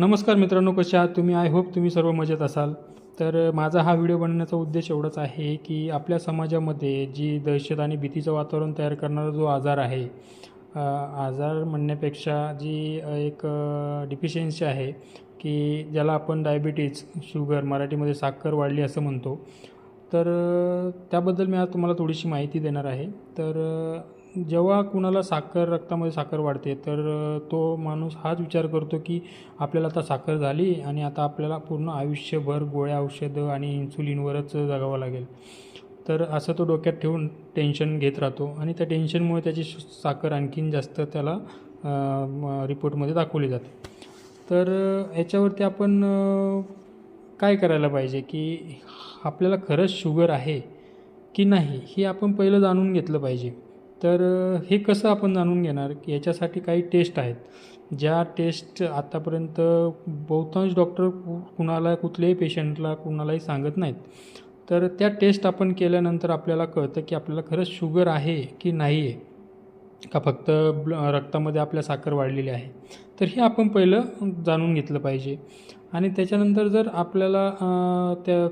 नमस्कार मित्रांनो कसे आहात तुम्ही? आय होप तुम्ही सर्व मजेत असाल. तर माझा हा व्हिडिओ बनवण्याचा उद्देश एवढाच आहे की आपल्या समाजामध्ये जी दहशत आणि भीतीचं वातावरण तयार करणारा जो आजार आहे आजार म्हणण्यापेक्षा जी एक डिफिशियन्सी आहे की ज्याला आपण डायबिटीज शुगर मराठीमध्ये साखर वाढली असं म्हणतो. तर त्याबद्दल मी आज तुम्हाला थोडीशी माहिती देणार आहे. तर जेव्हा कुणाला साखर रक्तामध्ये साखर वाढते तर तो माणूस हाच विचार करतो की आपल्याला आता साखर झाली आणि आता आपल्याला पूर्ण आयुष्यभर गोळ्या औषधं आणि इन्सुलिनवरच जगावं लागेल. तर असं तो डोक्यात ठेवून टेन्शन घेत राहतो आणि त्या टेन्शनमुळे त्याची श- साखर आणखीन जास्त त्याला रिपोर्टमध्ये दाखवली जाते. तर याच्यावरती आपण काय करायला पाहिजे की आपल्याला खरंच शुगर आहे की नाही हे आपण पहिलं जाणून घेतलं पाहिजे. तर हे कसं आपण जाणून घेणार की याच्यासाठी काही टेस्ट आहेत. ज्या टेस्ट आत्तापर्यंत बहुतांश डॉक्टर कु- कुणाला कुठल्याही पेशंटला कुणालाही सांगत नाहीत. तर त्या टेस्ट आपण केल्यानंतर आपल्याला कळतं की आपल्याला खरंच शुगर आहे की नाही आहे का फक्त ब्ल रक्तामध्ये आपल्या साखर वाढलेली आहे. तर हे आपण पहिलं जाणून घेतलं पाहिजे. आणि त्याच्यानंतर जर आपल्याला त्या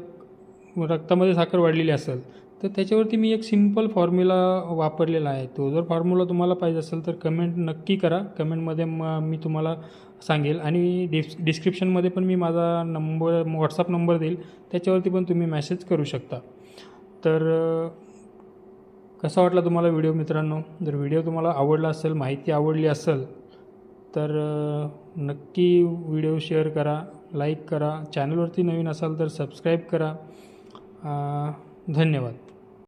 रक्तामध्ये साखर वाढलेली असेल तर त्याच्यावरती मी एक सिंपल फॉर्म्युला वापरलेला आहे. तो जर फॉर्म्युला तुम्हाला पाहिजे असेल तर कमेंट नक्की करा. कमेंटमध्ये म मी तुम्हाला सांगेल. आणि डिस् डिस्क्रिप्शनमध्ये पण मी माझा नंबर व्हॉट्सअप नंबर देईल. त्याच्यावरती पण तुम्ही मॅसेज करू शकता. तर कसा वाटला तुम्हाला व्हिडिओ मित्रांनो? जर व्हिडिओ तुम्हाला आवडला असेल माहिती आवडली असेल तर नक्की व्हिडिओ शेअर करा लाईक करा. चॅनलवरती नवीन असाल तर सबस्क्राईब करा. धन्यवाद.